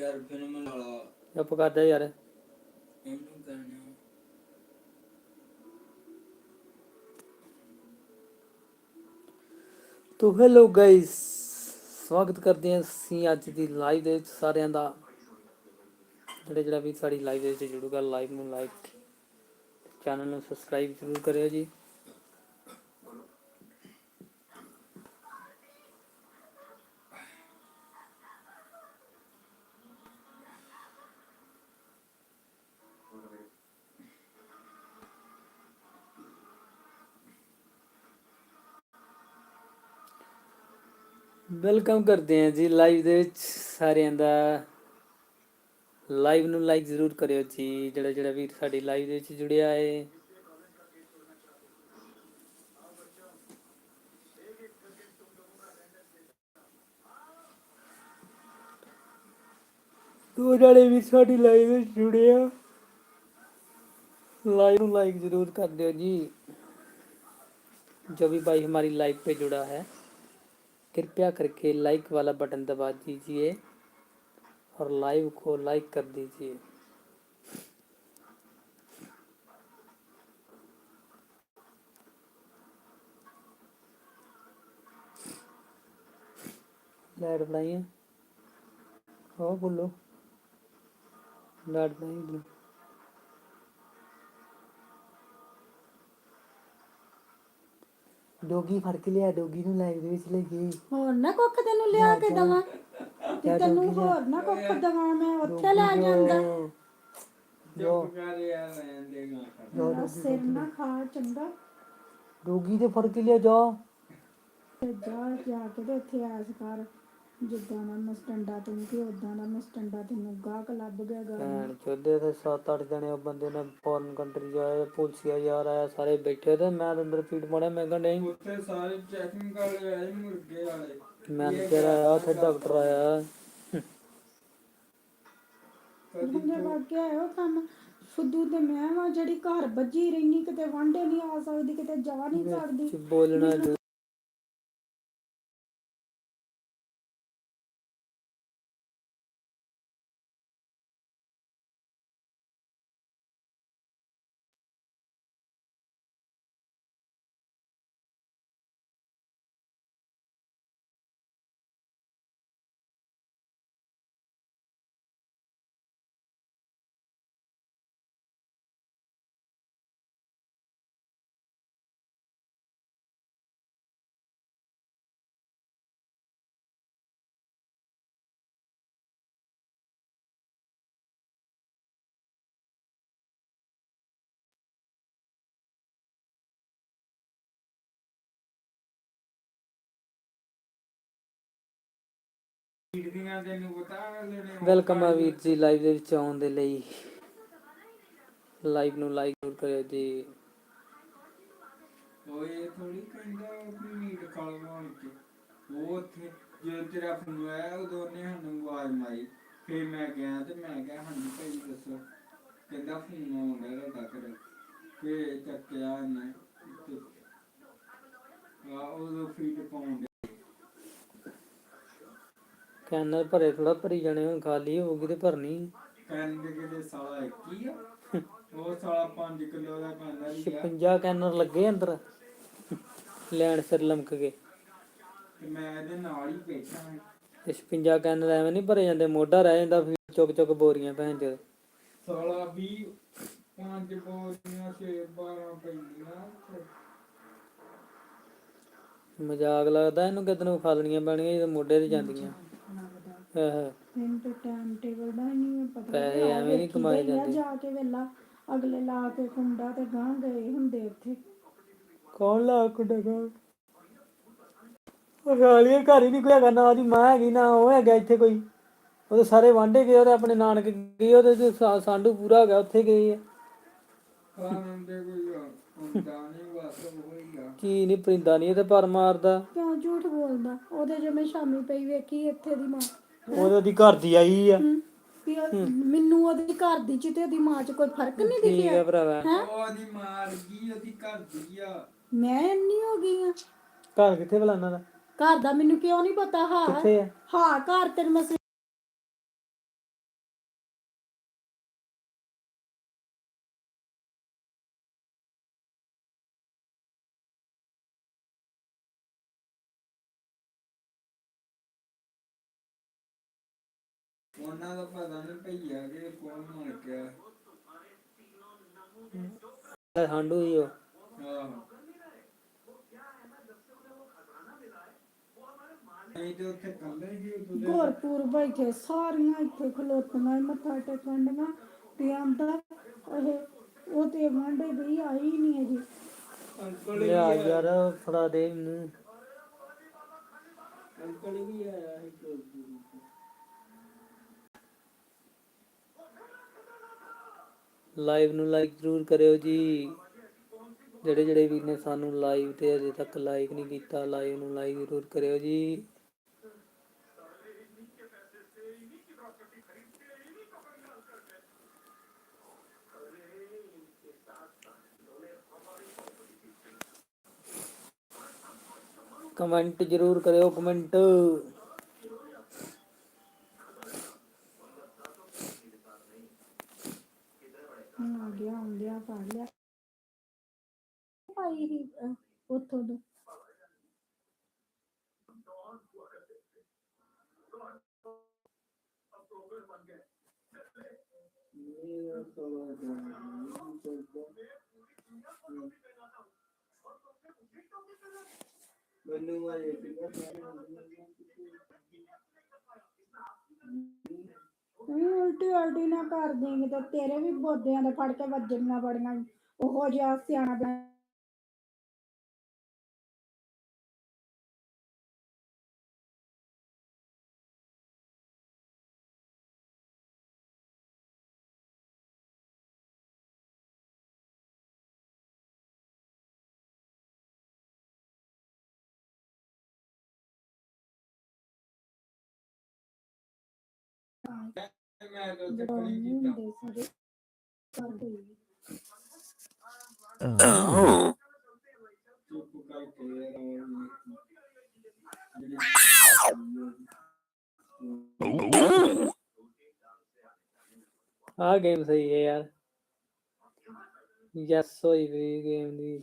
ਯਾਰ ਫਿਲਮ ਲਾ ਚੁੱਪ ਕਰ ਜਾ ਯਾਰ। ਇਹਨੂੰ ਕਰਨਾ ਤੋ ਹੈਲੋ ਗਾਇਸ ਸਵਾਗਤ ਕਰਦੇ ਹਾਂ ਅਸੀਂ ਅੱਜ ਦੀ ਲਾਈਵ ਦੇ ਵਿੱਚ ਸਾਰਿਆਂ ਦਾ। ਜਿਹੜੇ ਜਿਹੜਾ ਵੀ ਸਾਡੀ ਲਾਈਵ ਦੇ ਵਿੱਚ ਜੁੜੂਗਾ ਲਾਈਵ ਨੂੰ ਲਾਈਕ ਚੈਨਲ ਨੂੰ ਸਬਸਕ੍ਰਾਈਬ ਜ਼ਰੂਰ ਕਰਿਓ ਜੀ। ਵੈਲਕਮ ਕਰਦੇ ਹਾਂ ਜੀ ਲਾਈਵ ਦੇ ਵਿੱਚ ਸਾਰਿਆਂ ਦਾ ਲਾਈਵ ਨੂੰ ਲਾਈਕ ਜ਼ਰੂਰ ਕਰਿਓ ਜੀ ਜਿਹੜਾ ਜਿਹੜਾ ਵੀਰ ਸਾਡੀ ਲਾਈਵ ਦੇ ਵਿੱਚ ਜੁੜਿਆ ਹੈ ਦੋ ਜਿਹੜੇ ਵੀ ਸਾਡੀ ਲਾਈਵ ਵਿੱਚ ਜੁੜੇ ਆ लाइव ਨੂੰ लाइक जरूर कर दो जी जो भी भाई हमारी लाइव पे जुड़ा है कृपया करके लाइक वाला बटन दबा दीजिए और लाइव को लाइक कर दीजिए। लाइट बनाइए। हो, बोलो। लाइट बनाइए ਡੋਗੀ ਫੜ ਕੇ ਲਿਆ ਡੋਗੀ ਨੂੰ ਲਾਈਵ ਦੇ ਵਿੱਚ ਲੈ ਗਈ ਹੋਰ ਨਾ ਕੁੱਖ ਤੈਨੂੰ ਲਿਆ ਕੇ ਦਵਾਂ? ਤੇ ਤੈਨੂੰ ਹੋਰ ਨਾ ਕੁੱਖ ਦਵਾਂ ਮੈਂ ਉੱਥੇ ਲੈ ਜਾਂਦਾ। ਚੁੱਪ ਕਰ ਯਾਰ ਰਹਿਣ ਦੇ ਨਾ ਕਰ। ਮੇਰਾ ਸਿਰ ਨਾ ਖਾ ਚੰਗਾ। ਡੋਗੀ ਤੇ ਫੜ ਕੇ ਲਿਆ ਜਾ। ਤੇ ਜਾ ਜਾ ਕੇ ਤੇ ਉੱਥੇ ਆਸ ਕਰ ਜਿੱਦਾਂ ਦਾ ਮਸਟੰਡਾ ਤੂੰ ਕਿ ਉਦਾਂ ਦਾ ਮਸਟੰਡਾ ਤੈਨੂੰ ਗਾਹਕ ਲੱਭ ਗਿਆ ਗਾ ਭੈਣ ਚੋਦੇ ਤੇ 7-8 ਜਣੇ ਉਹ ਬੰਦੇ ਨੇ ਫੋਰਨ ਕੰਟਰੀ ਜਾਏ ਪੁਲਸੀਆ ਯਾਰ ਆਇਆ ਸਾਰੇ ਬੈਠੇ ਤੇ। ਮੈਂ ਤਾਂ ਅੰਦਰ ਫੀਡ ਮਾਰਿਆ ਮੈਂ ਕਹਿੰਦਾ ਨਹੀਂ। ਉੱਥੇ ਸਾਰੇ ਚੈਕਿੰਗ ਕਰ ਆਏ ਮੁਰਗੇ ਵਾਲੇ। ਮੈਂ ਤੇਰਾ ਆਇਆ ਉੱਥੇ ਡਾਕਟਰ ਆਇਆ। ਬੰਦੇ ਵਾਗੇ ਆਇਓ ਕੰਮ। ਫੁੱਦੂ ਤੇ ਮੈਂ ਵਾਂ ਜਿਹੜੀ ਘਰ ਵੱਜੀ ਰਹਿਨੀ ਕਿਤੇ ਵਾਂਡੇ ਨਹੀਂ ਆ ਸਕਦੀ ਕਿਤੇ ਜਾ ਨਹੀਂ ਸਕਦੀ। ਬੋਲਣਾ ਵੈਲਕਮ ਆ ਵੀਰ ਜੀ ਲਾਈਵ ਦੇ ਵਿੱਚ ਆਉਣ ਦੇ ਲਈ। ਲਾਈਵ ਨੂੰ ਲਾਈਕ ਜ਼ਰੂਰ ਕਰਿਓ ਜੀ। ਓਏ ਥੋੜੀ ਕਹਿੰਦਾ ਵੀ ਮੀਟ ਖਾ ਲਵਾਂ ਕਿ ਉਹ ਉੱਥੇ, ਜਦੋਂ ਤੇਰਾ ਫੋਨ ਆਇਆ, ਉਦੋਂ ਉਹਨੇ ਸਾਨੂੰ ਆਵਾਜ਼ ਮਾਰੀ। ਫਿਰ ਮੈਂ ਗਿਆ ਤੇ ਮੈਂ ਕਿਹਾ, ਹਾਂਜੀ ਭਾਈ, ਦੱਸੋ। ਕਹਿੰਦਾ ਫੋਨ ਆਉਂਦਾ ਤੁਹਾਡਾ ਕਰ ਫੇ ਚੱਕਿਆ ਇਹਨੇ ਆ ਉਦੋਂ ਫੀਡ ਪਾਉਂਦੇ ਕੈਨਰ ਭਰੇ ਥੋੜਾ ਭਰੀ ਜਾਣੇ ਹੁਣ ਖਾਲੀ ਹੋਊਗੀ ਤੇ ਭਰਨੀ। ਕਹਿੰਦੇ ਕਿ ਸਾਲਾ ਇੱਕ ਹੀ ਆ? ਉਹ ਸਾਲਾ 5 ਕਿਲੋ ਦਾ ਕਹਿੰਦਾ ਸੀ 56 ਕੈਨਰ ਲੱਗੇ ਅੰਦਰ ਲੈਣ ਸਿਰ ਲਮਕ ਕੇ। ਤੇ ਮੈਂ ਇਹਦੇ ਨਾਲ ਹੀ ਬੈਠਾ ਤੇ 56 ਕੈਨਰ ਐਵੇਂ ਨਹੀਂ ਭਰੇ ਜਾਂਦੇ ਮੋਢਾ ਰਹਿ ਜਾਂਦਾ ਫਿਰ ਚੁੱਕ ਚੁੱਕ ਬੋਰੀਆਂ ਭੈਣ ਚ। ਸਾਲਾ ਵੀ ਪੰਜ ਬੋਰੀਆਂ ਛੇ 12 ਪੈਂਦੀਆਂ। ਮਜ਼ਾਕ ਲੱਗਦਾ ਇਹਨੂੰ ਕਿਤੇ ਨੂੰ ਖਾ ਲੈਣੀਆਂ ਪੈਣਗੀਆਂ ਜਦੋਂ ਮੋਢੇ ਤੇ ਜਾਂਦੀਆਂ। ਆਹ ਮੈਨੂੰ ਤੇ ਟਾਈਮ ਟੇਬਲ ਦਾ ਹੀ ਨਹੀਂ ਪਤਾ। ਪੈਸੇ ਐਵੇਂ ਨਹੀਂ ਕਮਾਏ ਜਾਂਦੇ। ਜਾ ਕੇ ਵੇਲਾ ਅਗਲੇ ਲਾ ਕੇ ਕੁੰਡਾ ਤੇ ਗਾਂ ਗਏ ਹੁੰਦੇ ਉੱਥੇ। ਕੌਣ ਲਾ ਕੁੱਡਾ ਕੌਣ ਉਹ ਗਾਲੀਆਂ ਘਰ ਹੀ ਨਹੀਂ ਕੋਈ ਹੈਗਾ ਨਾ ਉਹਦੀ ਮਾਂ ਹੈਗੀ ਨਾ ਉਹ ਹੈਗਾ ਇੱਥੇ ਕੋਈ। ਉਹਦੇ ਸਾਰੇ ਵਾਂਡੇ ਗਏ ਉਹਦੇ ਆਪਣੇ ਨਾਨਕ ਗਏ ਉਹਦੇ ਤੇ ਸਾ- ਸਾਂਢੂ ਪੂਰਾ ਹੈਗਾ ਉੱਥੇ ਗਏ ਆ। ਖਾਣ ਦੇ ਕੋਈ ਹੁੰਦਾ ਨਹੀਂ ਬਸ ਉਹੀ ਆ। ਕੀ ਨਹੀਂ ਪਰਿੰਦਾ ਨਹੀਂ ਤੇ ਪਰ ਮਾਰਦਾ। ਕਿਉਂ ਝੂਠ ਬੋਲਦਾ? ਉਹਦੇ ਜੇ ਮੈਂ ਸ਼ਾਮੀ ਪਈ ਵੇਖੀ ਇੱਥੇ ਦੀ ਮਾਂ। ਉਹਦੇ ਉਹਦੀ ਘਰ ਦੀ ਆਈ ਆ। ਹਮ, ਵੀ ਉਹ- ਮੈਨੂੰ ਉਹਦੀ ਘਰ ਦੀ ਚ ਤੇ ਉਹਦੀ ਮਾਂ ਚ ਕੋਈ ਫ਼ਰਕ ਨਹੀਂ ਠੀਕ ਦਿਖਿਆ? ਆ ਭਰਾਵਾ। ਉਹਦੀ ਮਾਰ ਗਈ ਉਹਦੀ ਘਰ ਦੀ ਆ। ਮੈਂ ਇੰਨੀ ਹੋ ਗਈ ਆ। ਘਰ ਕਿੱਥੇ ਬਲਾਨਾ ਦਾ? ਘਰ ਦਾ ਮੈਨੂੰ ਕਿਉਂ ਨਹੀਂ ਪਤਾ? ਹਾਂ ਕਿੱਥੇ ਆ? ਹਾਂ ਘਰ ਤੇਰੇ ਮੈਂ ਉਹਨਾਂ ਦਾ ਪਤਾ ਨਹੀਂ ਭਈਆ ਕਿ ਕੌਣ ਮਰ ਗਿਆ ਹਾਂਡੂ ਹੀ ਉਹ। ਆਹੋ। ਨਹੀਂ ਤੇ ਉੱਥੇ ਕੱਲੇ ਹੀ ਉਦੋਂ ਦੇ। ਗੋਰਪੁਰ ਬੈਠੇ ਸਾਰੀਆਂ ਇੱਥੇ ਖਲੋਤੀਆਂ ਈ ਮੱਥਾ ਟੇਕਣ ਤੇ ਆਂਦਾ ਇਹ ਉਹ ਤੇ ਵਾਂਡੇ ਗਈ ਆਈ ਨਹੀਂ ਅਜੇ। ਅੰਕਲ ਲਿਆ ਯਾਰ ਫੜਾ ਦੇ ਮੈਨੂੰ। ਅੰਕਲ ਵੀ ਆਇਆ ਹੈ ਲਾਈਵ ਨੂੰ ਲਾਈਕ ਜ਼ਰੂਰ ਕਰਿਓ ਜੀ। ਜਿਹੜੇ ਜਿਹੜੇ ਵੀਰ ਨੇ ਸਾਨੂੰ ਲਾਈਵ ਤੇ ਅਜੇ ਤੱਕ ਲਾਈਕ ਨਹੀਂ ਕੀਤਾ, ਲਾਈਵ ਨੂੰ ਲਾਈਕ ਜ਼ਰੂਰ ਕਰਿਓ ਜੀ। ਕਮੈਂਟ ਜ਼ਰੂਰ ਕਰਿਓ, ਕਮੈਂਟ। ਹੁਣ ਆ ਗਿਆ ਆਉਂਦਿਆ ਫੜ ਲਿਆ। ਭਾਈ ਹੀ ਉੱਥੋਂ ਤੋਂ ਮੈਨੂੰ ਵਾਲੇ ਕਿਹਾ ਤੂੰ ਨਾ ਕਰ ਦੇਂਗੇ ਤੇ ਤੇਰੇ ਵੀ ਬੋਦਿਆਂ ਦੇ ਫੜ ਕੇ ਵੱਜਣੀਆਂ ਬੜੀਆਂ ਉਹੋ ਜਿਹਾ ਸਿਆਣਾ ਬਣਾ ਮੈਂ ਹੁੰਦੇ ਸਾਰੇ ਕਰ ਗਈ ਰੌਣ ਆ ਗੇਮ ਸਹੀ ਹੈ ਯਾਰ। ਯੈਸ ਹੋਈ ਵੀ ਗੇਮ ਦੀ।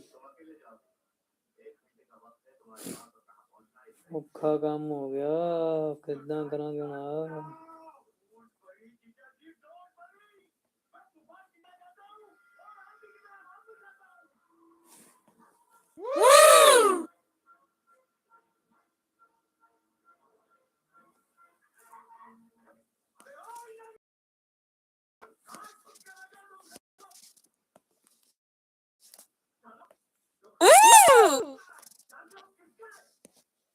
ਔਖਾ ਕੰਮ ਹੋ ਗਿਆ। ਕਿੱਦਾਂ ਕਰਾਂਗੇ ਹੁਣ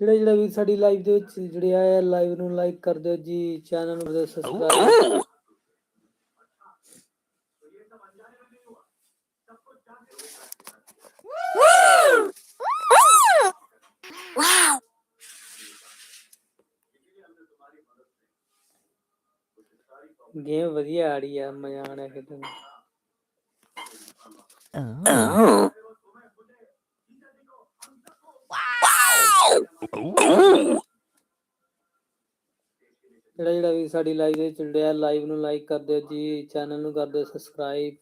ਜਿਹੜੇ ਜਿਹੜੇ ਵੀ ਸਾਡੀ ਲਾਈਵ ਦੇ ਵਿੱਚ ਜਿਹੜੇ ਆਏ ਲਾਈਵ ਨੂੰ ਲਾਈਕ ਕਰ ਦਿਓ ਜੀ ਚੈਨਲ ਨੂੰ ਸਬਸਕ੍ਰਾਈਬ ਗੇਮ ਵਧੀਆ ਆ ਰਹੀ ਆ, ਮਜ਼ਾ ਆਣਾ ਕਿਤੇ ਜਿਹੜਾ ਜਿਹੜਾ ਵੀ ਸਾਡੀ ਲਾਈਵ ਦੇ ਚੱਲ ਰਿਹਾ ਲਾਈਵ ਨੂੰ ਲਾਈਕ ਕਰ ਦਿਓ ਜੀ ਚੈਨਲ ਨੂੰ ਕਰ ਦਿਓ ਸਬਸਕ੍ਰਾਈਬ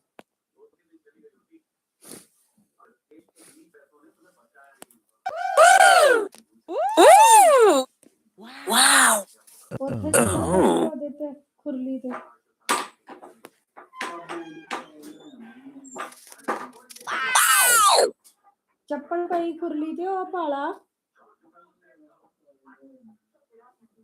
ਤੇ ਖੁਰਲੀ ਤੇ। ਚੱਪਲ ਪਈ ਖੁਰਲੀ ਤੇ ਉਹ ਪਾਲਾ।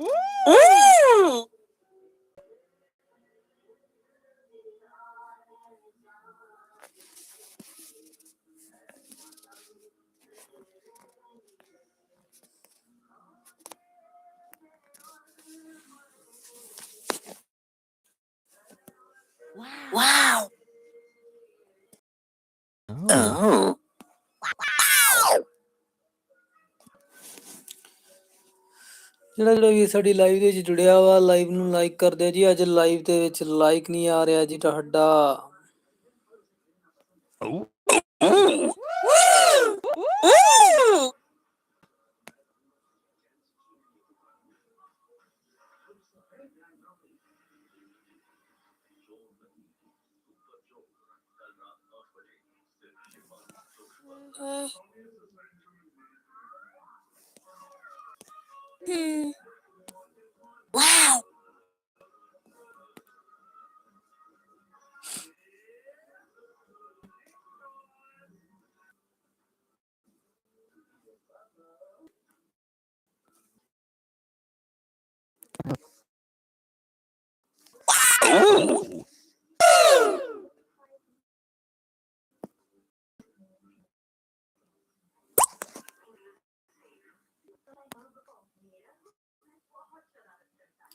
Ooh. Wow. Oh. oh. ਜਿਹੜਾ ਜਿਹੜਾ ਵੀ ਸਾਡੀ ਲਾਈਵ ਦੇ ਵਿੱਚ ਜੁੜਿਆ ਵਾ ਲਾਈਵ ਨੂੰ ਲਾਈਕ ਕਰ ਦਿਓ ਜੀ। ਅੱਜ ਲਾਈਵ ਦੇ ਵਿੱਚ ਲਾਈਕ ਨਹੀਂ ਆ ਰਿਹਾ ਜੀ ਤੁਹਾਡਾ। Hmm. Wow.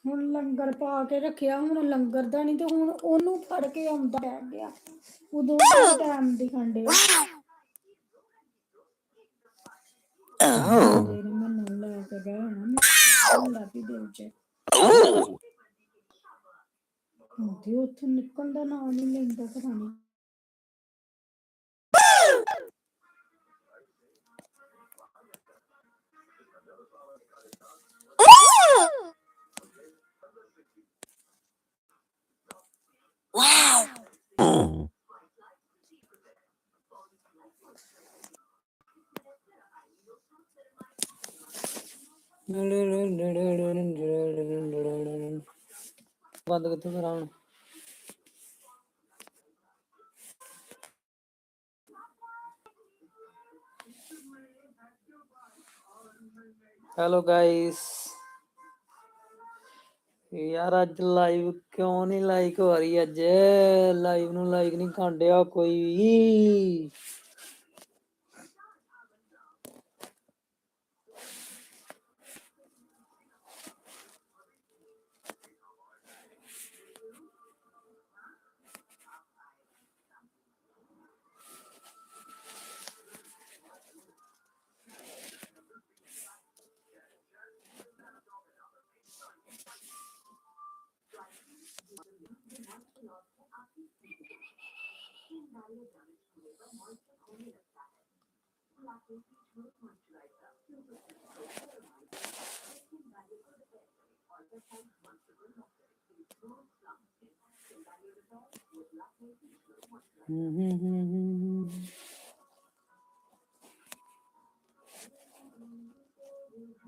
ਹੁਣ ਲੰਗਰ ਪਾ ਕੇ ਰੱਖਿਆ ਹੁਣ ਲੰਗਰ ਦਾ ਨਹੀਂ ਤੇ ਹੁਣ ਉਹਨੂੰ ਫੜ ਕੇ ਆਉਂਦਾ ਰਹਿ ਗਿਆ। ਉਦੋਂ ਟਾਈਮ ਦੀ ਖੰਡੇ ਮੈਨੂੰ ਲੈ ਕੇ ਗਏ ਨਾ ਮੈਨੂੰ ਲੱਗੀ ਦਿਲ ਚ ਹਾਂ ਤੇ ਉੱਥੋਂ ਨਿਕਲਣ ਦਾ ਨਾਮ ਨਹੀਂ ਲੈਂਦਾ ਪਤਾ ਨਹੀਂ ਬੰਦ ਕਿੱਥੇ ਕਰਾਂ ਹੁਣ ਹੈਲੋ ਗਾਇਸ ਯਾਰ ਅੱਜ ਲਾਈਵ ਕਿਉਂ ਨਹੀਂ ਲਾਈਕ ਹੋ ਰਹੀ? ਅੱਜ ਲਾਈਵ ਨੂੰ ਲਾਈਕ ਨਹੀਂ ਕਾਂਡਿਆ ਕੋਈ ਵੀ।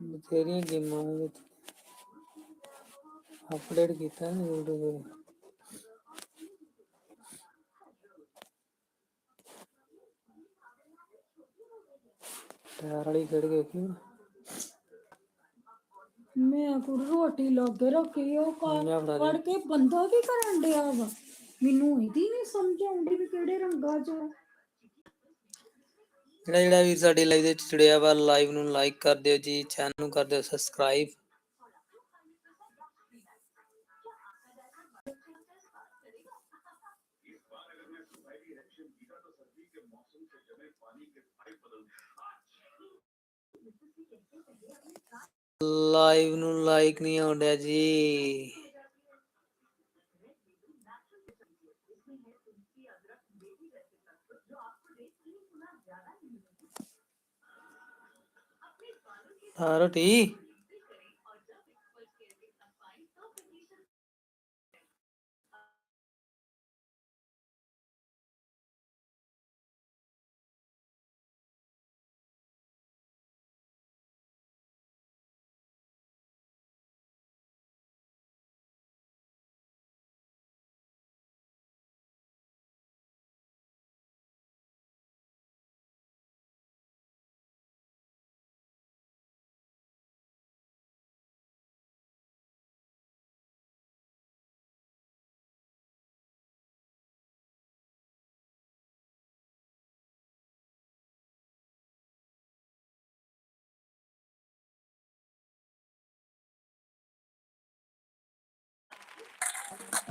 ਬਥੇਰੀਆਂ ਗੇਮਾਂ ਵਿੱਚ। ਅਪਡੇਟ ਕੀਤਾ ਨਾ YouTube ਤੇ ਟਾਇਰ ਵਾਲੀ ਖੇਡ ਕੇ ਨਾ? ਮੈਂ ਕੁੜ ਰੋਟੀ ਲੱਗੇ ਰੱਖੀ ਉਹ ਕਾ ਫੜ ਕੇ ਬੰਦਾ ਕੀ ਕਰਨ ਡਿਆ ਵਾ ਮੈਨੂੰ ਇਹਦੀ ਨਹੀਂ ਸਮਝ ਆਉਂਦੀ ਵੀ ਕਿਹੜੇ ਰੰਗਾਂ 'ਚ ਆ। ਜਿਹੜਾ ਜਿਹੜਾ ਵੀ ਸਾਡੀ ਲਾਈਵ ਦੇ ਵਿੱਚ ਜੁੜਿਆ ਵਾ ਲਾਈਵ ਨੂੰ ਲਾਈਕ ਕਰ ਦਿਓ ਜੀ ਚੈਨਲ ਨੂੰ ਕਰ ਦਿਓ ਸਬਸਕ੍ਰਾਈਬ ਲਾਈਵ ਨੂੰ ਲਾਈਕ ਨਹੀਂ ਆਉਂਦਾ ਜੀ। ਹਾਂ ਰੋਟੀ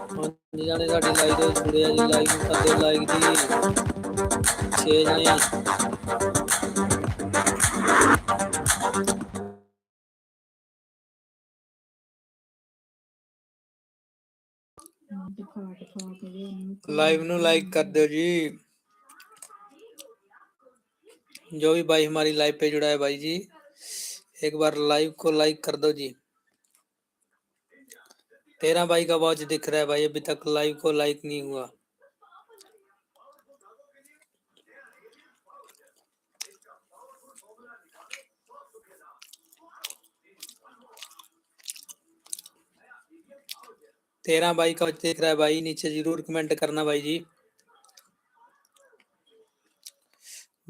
ਪੰਜ ਜਣੇ ਦੇ ਜੁੜੇ ਆ ਜੀ ਨੂੰ ਕਰਦੇ ਲਾਈਕ ਦੀ ਜਣੇ ਆ। लाइव नु लाइक कर दो जी जो भी भाई हमारी लाइव पे जुड़ा है भाई जी एक बार लाइव को लाइक कर दो जी तेरह भाई का वॉच दिख रहा है भाई, अभी तक लाइव को लाइक नहीं हुआ। तेरह भाई का दिख रहा है भाई, नीचे ज़रूर कमेंट करना भाई जी।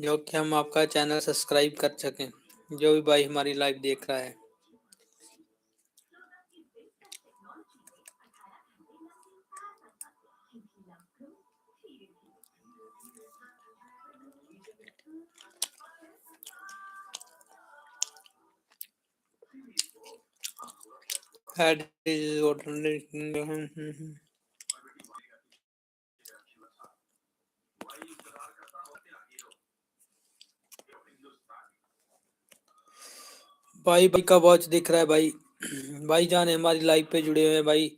जो कि हम आपका चैनल सब्सक्राइब कर सकें, जो भी भाई हमारी लाइव देख रहा है। Add is what- भाई भाई का वॉच दिख रहा है भाई। भाई जान, हमारी लाइव पे जुड़े हुए हैं भाई।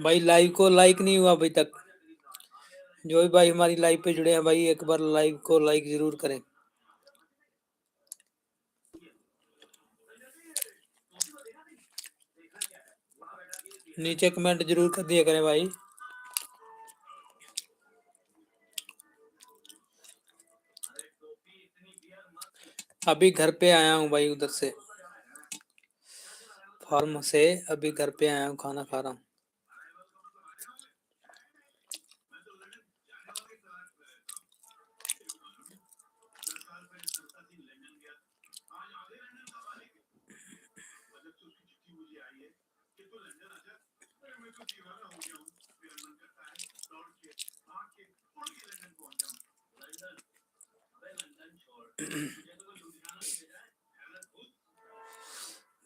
भाई लाइव को लाइक नहीं हुआ अभी तक। जो भी भाई हमारी लाइव पे जुड़े हैं भाई, एक बार लाइव को लाइक ज़रूर करें। नीचे कमेंट ज़रूर कर दिया करें भाई। अभी घर पे आया हूँ भाई उधर से। फार्म से अभी घर पे आया हूँ, खाना खा रहा हूँ।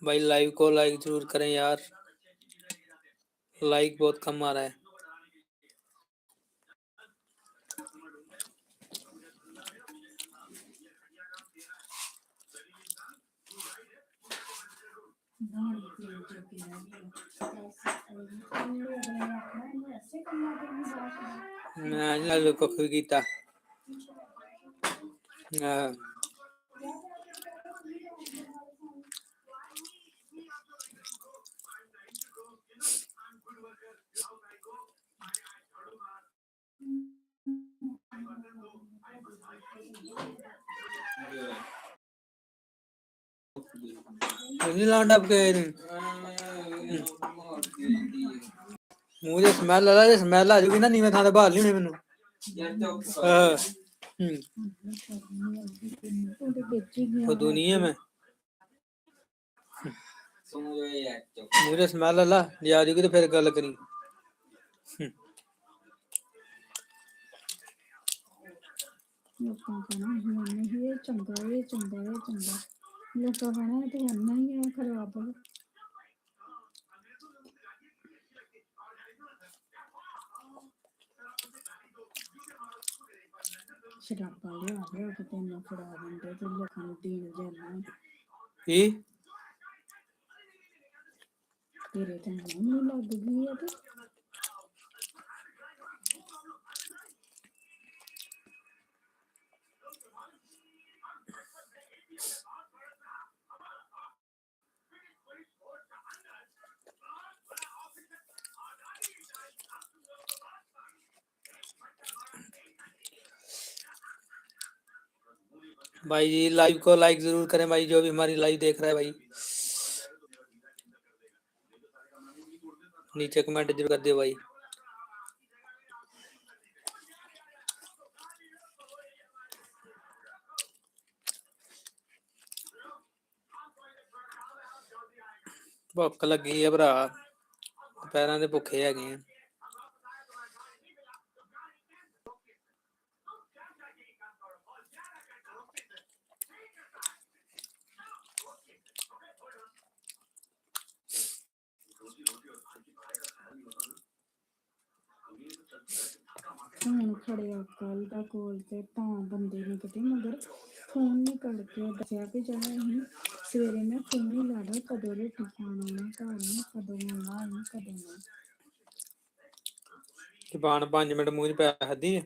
भाई लाइव को लाइक ज़रूर करें यार। लाइक बहुत कम आ रहा है। मैं को खुद É. ਨਹੀਂ ਕੇ ਮੂੰਹ ਸਮੈਲ ਆ ਰਹੀ ਸਮੈਲ ਆ ਜੂਗੀ ਨਾ ਨੀਵੇਂ ਥਾਂ ਤੇ ਬਹਾਲ ਨਹੀਂ ਹੋਣੀ ਮੈਨੂੰ ਹਾਂ दुनिया में ਸੁਣ ਜੋ ਯਾਰ ਚੁੱਪ मुझे स्मेल आ जा आ जाएगी तो फिर गल करी ਲੋਕਾਂ ਕਹਿਣਾ ਹੁਣ ਨਹੀਂ ਇਹ ਚੰਗਾ ਇਹ ਚੰਗਾ ਇਹ ਚੰਗਾ ਲੋਕਾਂ ਕਹਿਣਾ ਇਹ ਤੇ ਅੰਨਾ ਹੀ ਹੈ ਖਰਾਬ ਸ਼ਰਾਬਾਂ ਲਿਆ ਲਿਆ ਕੇ ਤੈਨੂੰ ਫੜਾ ਦਿੰਦੇ ਤੇ ਲੋਕਾਂ ਨੂੰ ਦੇਣ ਜਾਣਾ की ਤੇਰੇ ਤੇ ਮੂੰਹ ਲੱਗ ਗਈ ਹੈ ਤੇ भाई जी लाइव को लाइक जरूर करें भाई जो भी हमारी लाइव देख रहा है भाई नीचे कमेंट जरूर कर दियो भाई ਭੁੱਖ ਲੱਗੀ ਹੈ ਭਰਾ ਪੈਰਾਂ ਦੇ ਭੁੱਖੇ ਹੈਗੇ ਆ ਫੋਨ ਖੜਿਆ ਕੱਲ ਦਾ ਕੋਲ ਤੇ ਤਾਂ ਬੰਦੇ ਨੇ ਕਿਤੇ ਮਗਰ ਫੋਨ ਨਹੀਂ ਕਰਕੇ ਦੱਸਿਆ ਕਿ ਜਾਣਾ ਅਸੀਂ ਸਵੇਰੇ ਮੈਂ ਫੋਨ ਹੀ ਲਾੜਾ ਕਦੋਂ ਰੋਟੀ ਖਾਣ ਆਉਣਾ ਘਰ ਨੂੰ ਕਦੋਂ ਆਉਣਾ ਅਸੀਂ ਕਦੋਂ ਨਹੀਂ ਜ਼ਬਾਨ 5 ਮਿੰਟ ਮੂੰਹ 'ਚ ਪੈ ਹੱਦੀ ਹਾਂ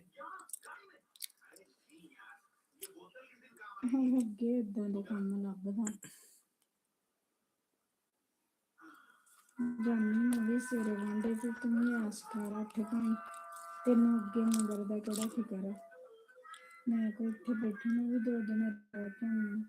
ਅੱਗੇ ਇਦਾਂ ਦੇ ਕੰਮ ਲੱਭਦਾ। ਜਾਨੀ ਮੈਂ ਵੀ ਸਿਰੇ ਵਾਂਡੇ ਤੇ ਤੂੰ ਵੀ ਆਸ ਕਰ ਅੱਠ ਭਾਈ ਤੈਨੂੰ ਅੱਗੇ ਮੰਗਰ ਦਾ ਕਿਹੜਾ ਫਿਕਰ ਹੈ ਮੈਂ ਕੋਈ ਇੱਥੇ ਬੈਠੀ ਨੂੰ ਵੀ ਦੋ ਦਿਨ ਰਹਿ ਪਾਉਣੀ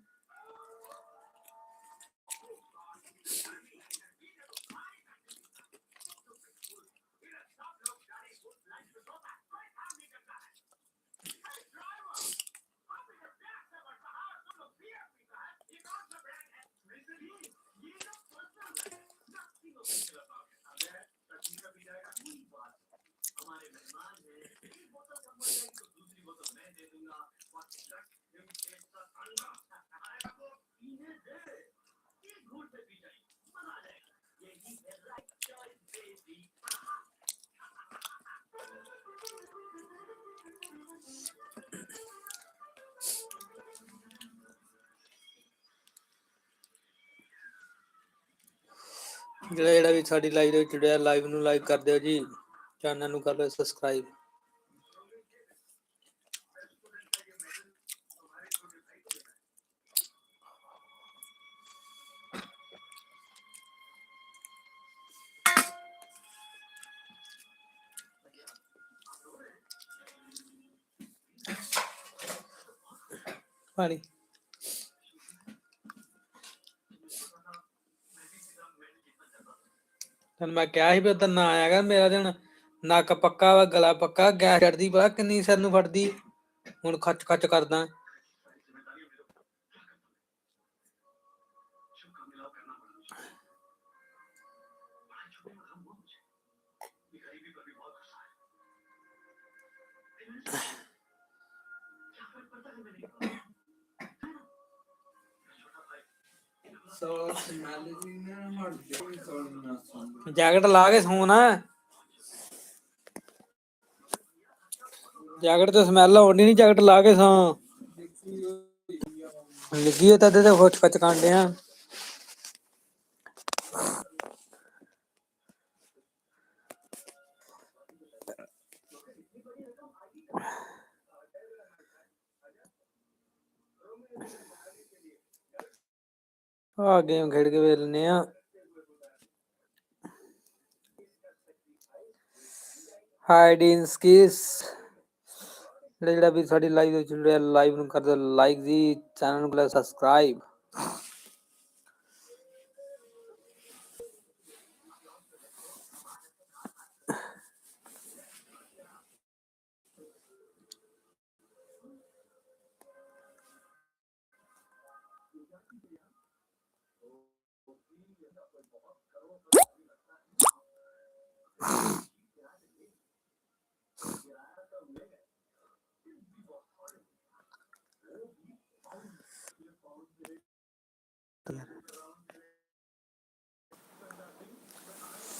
ਜਿਹੜਾ ਜਿਹੜਾ ਵੀ ਸਾਡੀ ਲਾਈਵ ਦੇ ਵਿੱਚ ਜੁੜਿਆ ਲਾਈਵ ਨੂੰ ਲਾਈਕ ਕਰ ਦਿਓ ਜੀ। ਚੈਨਲ ਨੂੰ ਕਰ ਲਓ ਸਬਸਕ੍ਰਾਈਬ ਪਾਣੀ। ਤੈਨੂੰ ਮੈਂ ਕਿਹਾ ਸੀ ਵੀ ਉਦੋਂ ਨਾ ਆਇਆਗਾ ਮੇਰਾ ਦਿਨ ਨੱਕ ਪੱਕਾ ਵਾ ਗਲਾ ਪੱਕਾ ਗੈਸ ਚੜਦੀ ਪਤਾ ਕਿੰਨੀ ਸਿਰ ਨੂੰ ਫੜਦੀ। ਹੁਣ ਖੱਚ ਖੱਚ ਕਰਦਾ। ਜੈਕਟ ਲਾ ਕੇ ਸੌਣਾ ਜੈਕਟ ਤੇ ਸਮੈਲ ਆਉਂਦੀ ਨਹੀਂ ਜੈਕਟ ਲਾ ਕੇ ਸੌ। ਲੱਗੀ ਤਾਂ ਤੇ ਖੁੱਚ ਖੱਚ ਕਾਂਡੇ ਆ ਆ ਗੇਮ ਖੇਡ ਕੇ ਵੇਖ ਲੈਨੇ ਆ ਹਾਈਡਿੰਗ ਸਕਿਸ ਜਿਹੜਾ ਵੀ ਸਾਡੀ ਲਾਈਵ ਵਿੱਚ ਜੁੜਿਆ ਲਾਈਵ ਨੂੰ ਕਰ ਦਿਓ ਲਾਈਕ ਜੀ ਚੈਨਲ ਨੂੰ ਕਰ ਸਬਸਕ੍ਰਾਈਬ